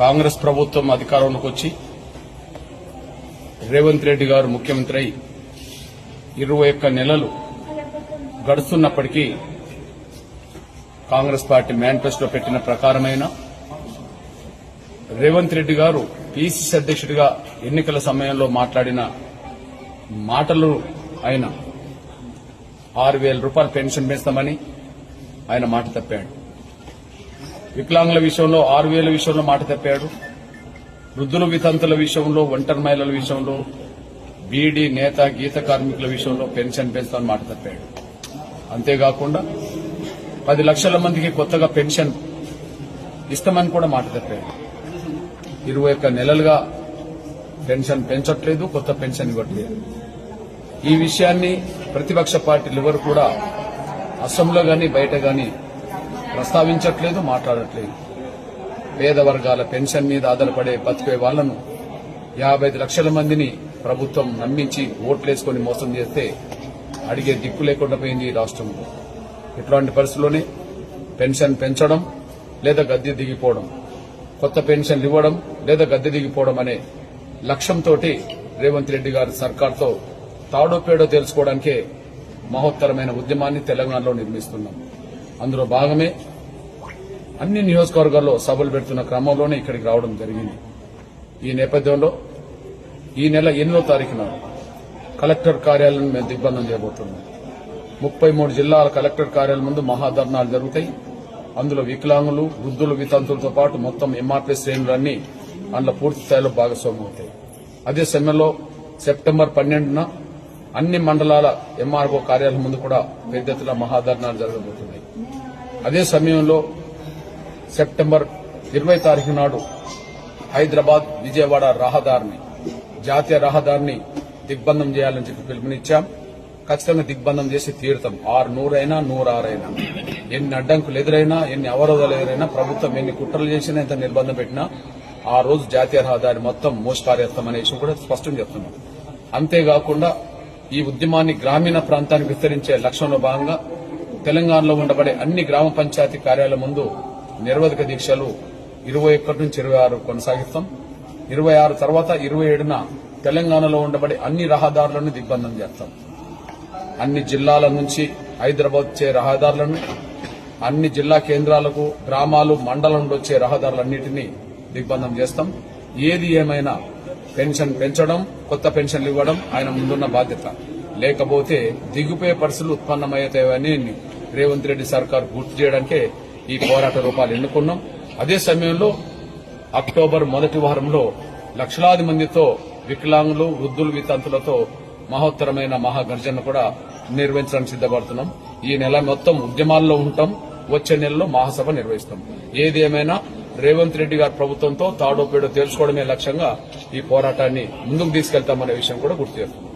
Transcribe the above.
కాంగ్రెస్ ప్రభుత్వం అధికారంలోకి వచ్చి రేవంత్ రెడ్డి గారు ముఖ్యమంత్రి అయి ఇరవై ఒక్క నెలలు గడుస్తున్నప్పటికీ కాంగ్రెస్ పార్టీ మేనిఫెస్టో పెట్టిన ప్రకారమైన రేవంత్ రెడ్డి గారు పీసీసీ అధ్యక్షుడిగా ఎన్నికల సమయంలో మాట్లాడిన మాటలు ఆయన ఆరు వేల రూపాయలు పెన్షన్ పెంచుతామని ఆయన మాట తప్పాడు. వికలాంగుల విషయంలో ఆరు వేల విషయంలో మాట తప్పాడు. వృద్ధుల వితంతుల విషయంలో ఒంటరి మహిళల విషయంలో బీడీ నేత గీత కార్మికుల విషయంలో పెన్షన్ పెంచుతామని మాట తప్పాడు. అంతేకాకుండా పది లక్షల మందికి కొత్తగా పెన్షన్ ఇస్తామని కూడా మాట తప్పాడు. ఇరవై ఒక్క నెలలుగా పెన్షన్ పెంచట్లేదు కొత్త పెన్షన్ ఇవ్వట్లేదు. ఈ విషయాన్ని ప్రతిపక్ష పార్టీలు ఎవరు కూడా అసెంబ్లీలో కానీ బయట కానీ ప్రస్తావించట్లేదు మాట్లాడట్లేదు. పేద వర్గాల పెన్షన్ మీద ఆధారపడే బతికే వాళ్ళను యాభై లక్షల మందిని ప్రభుత్వం నమ్మించి ఓట్లేసుకుని మోసం చేస్తే అడిగే దిక్కు లేకుండా పోయింది ఈ రాష్ట్రంలో ఇట్లాంటి పరిస్థితుల్లోనే పెన్షన్ పెంచడం లేదా గద్దె దిగిపోవడం కొత్త పెన్షన్లు ఇవ్వడం లేదా గద్దె దిగిపోవడం అనే లక్ష్యంతో రేవంత్ రెడ్డి గారి సర్కార్తో తాడో పేడో తెలుసుకోవడానికే మహోత్తరమైన ఉద్యమాన్ని తెలంగాణలో నిర్మిస్తున్నాం. అందులో భాగమే అన్ని నియోజకవర్గాల్లో సభలు పెడుతున్న క్రమంలోనే ఇక్కడికి రావడం జరిగింది. ఈ నేపథ్యంలో ఈ నెల ఎనిమిదో తారీఖున కలెక్టర్ కార్యాలయం మేము దిగ్బంధం చేయబోతున్నాం. ముప్పై మూడు జిల్లాల కలెక్టర్ కార్యాలయం ముందు మహాధర్నాలు జరుగుతాయి. అందులో వికలాంగులు వృద్ధులు వితంతులతో పాటు మొత్తం ఎంఆర్పీ శ్రేణులన్నీ అందులో పూర్తి స్థాయిలో భాగస్వామ్యం అవుతాయి అదే సమయంలో సెప్టెంబర్ పన్నెండున అన్ని మండలాల ఎంఆర్ఓ కార్యాలయం ముందు కూడా పెద్ద ఎత్తున మహాధర్నాలు జరగబోతున్నాయి. అదే సమయంలో సెప్టెంబర్ ఇరవై తారీఖు నాడు హైదరాబాద్ విజయవాడ రహదారిని జాతీయ రహదారిని దిగ్బంధం చేయాలని చెప్పి పిలుపునిచ్చాం. ఖచ్చితంగా దిగ్బంధం చేసి తీరుతాం. ఆరు నూరైనా నూరారైనా. ఎన్ని అడ్డంకులు ఎదురైనా ఎన్ని అవరోధాలు ఎదురైనా ప్రభుత్వం ఎన్ని కుట్రలు చేసినా ఎంత నిర్బంధం పెట్టినా ఆ రోజు జాతీయ రహదారి మొత్తం మోసపారేస్తామనే విషయం కూడా స్పష్టం చెప్తున్నాం. అంతేకాకుండా ఈ ఉద్యమాన్ని గ్రామీణ ప్రాంతానికి విస్తరించే లక్ష్యంలో భాగంగా తెలంగాణలో ఉండబడే అన్ని గ్రామ పంచాయతీ కార్యాలయం ముందు నిరవధిక దీక్షలు ఇరవై ఒకటి నుంచి ఇరవై ఆరు కొనసాగిస్తాం. ఇరవై ఆరు తర్వాత ఇరవై ఏడున తెలంగాణలో ఉండబడే అన్ని రహదారులను దిగ్బంధం చేస్తాం. అన్ని జిల్లాల నుంచి హైదరాబాద్ వచ్చే రహదారులను అన్ని జిల్లా కేంద్రాలకు గ్రామాలు మండలం నుండి వచ్చే రహదారులన్నింటినీ దిగ్బంధం చేస్తాం. ఏది ఏమైనా పెన్షన్ పెంచడం కొత్త పెన్షన్లు ఇవ్వడం ఆయన ముందున్న బాధ్యత. లేకపోతే దిగుపోయే పరిస్థితులు ఉత్పన్నమవుతాయని రేవంత్ రెడ్డి సర్కార్ గుర్తు చేయడానికే ఈ పోరాట రూపాలు ఎన్నుకున్నాం. అదే సమయంలో అక్టోబర్ మొదటి వారంలో లక్షలాది మందితో వికలాంగులు వృద్ధులు వితంతులతో మహోత్తరమైన మహాగర్జన కూడా నిర్వహించడానికి సిద్దపడుతున్నాం ఈ నెల మొత్తం ఉద్యమాల్లో ఉంటాం. వచ్చే నెలలో మహాసభ నిర్వహిస్తాం. ఏది ఏమైనా రేవంత్ రెడ్డి గారి ప్రభుత్వంతో తాడోపేడో తేల్చుకోవడమే లక్ష్యంగా ఈ పోరాటాన్ని ముందుకు తీసుకెళ్తామనే విషయం కూడా గుర్తు చేస్తున్నాం.